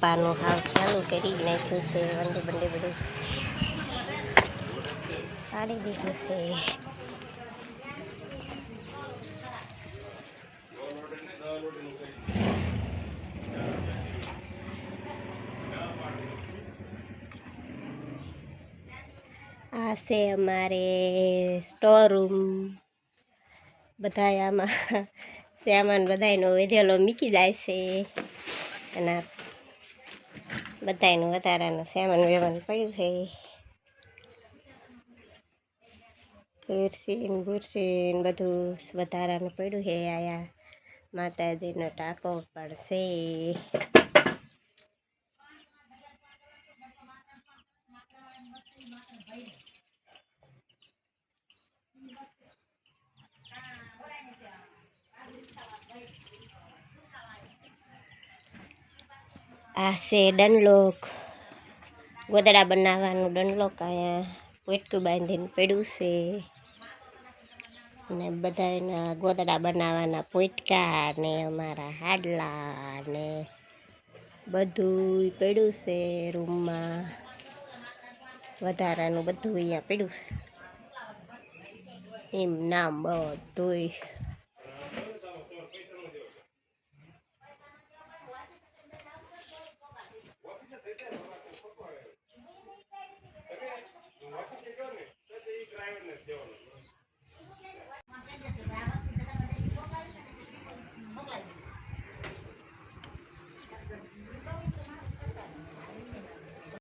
કાપાનું હાવ ચાલુ કરી નાખ્યું છે વંડે બંડે બધું. કાઢી દીધું છે. આ છે અમારે સ્ટોર રૂમ બધા આમાં સામાન બધાયનો વધેલો મૂકી જાય છે. અને આ બધાયનું વધારાનું સામાન વેમાન પડ્યું છે. ખુરશી બુરશી બધું વધારાનું પડ્યું છે આયા. માતાજીનો ટાંકો પણ છે. આ છે ડનલોક. ગોદડા બનાવવાનું ડનલોક અહીંયા પોટકું બાંધીને પડ્યું છે. ને બધા એના ગોદડા બનાવવાના પોટકા ને અમારા હાડલા ને બધું પડ્યું છે રૂમમાં. વધારાનું બધું અહીંયા પડ્યું છે. એમ નામ બધુંય